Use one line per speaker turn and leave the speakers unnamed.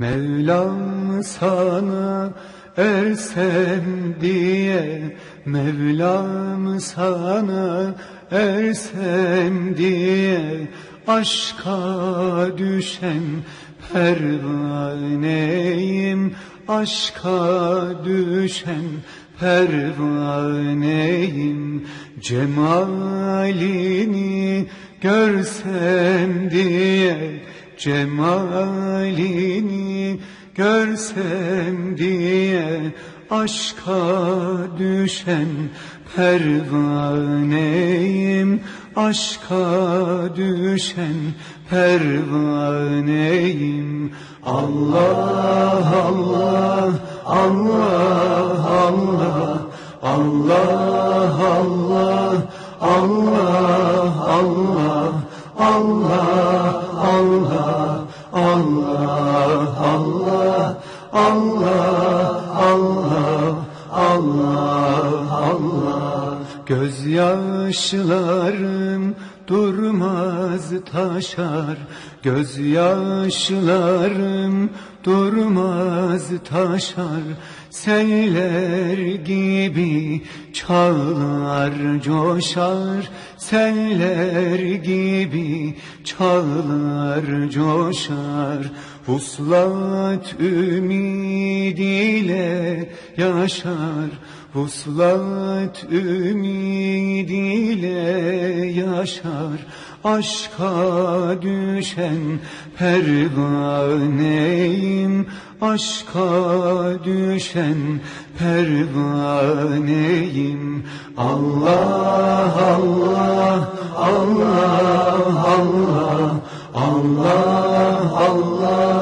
Mevlam sana ersem diye Mevlam sana ersem diye Aşka düşen pervaneyim Aşka düşen pervaneyim. Cemalini görsem diye Cemalini görsem diye Aşka düşen pervaneyim Aşka düşen pervaneyim Allah Allah Allah Allah Allah Allah Allah Allah Allah Allah Allah Allah Allah Allah Allah Allah Gözyaşlarım durmaz taşar. Gözyaşlarım durmaz taşar. Seller gibi çağlar coşar. Seller gibi çağlar coşar Vuslat ümidiyle yaşar. Vuslat ümidiyle yaşar. Aşka düşen pervaneyim. Aşka düşen pervaneyim. Allah Allah Allah Allah Allah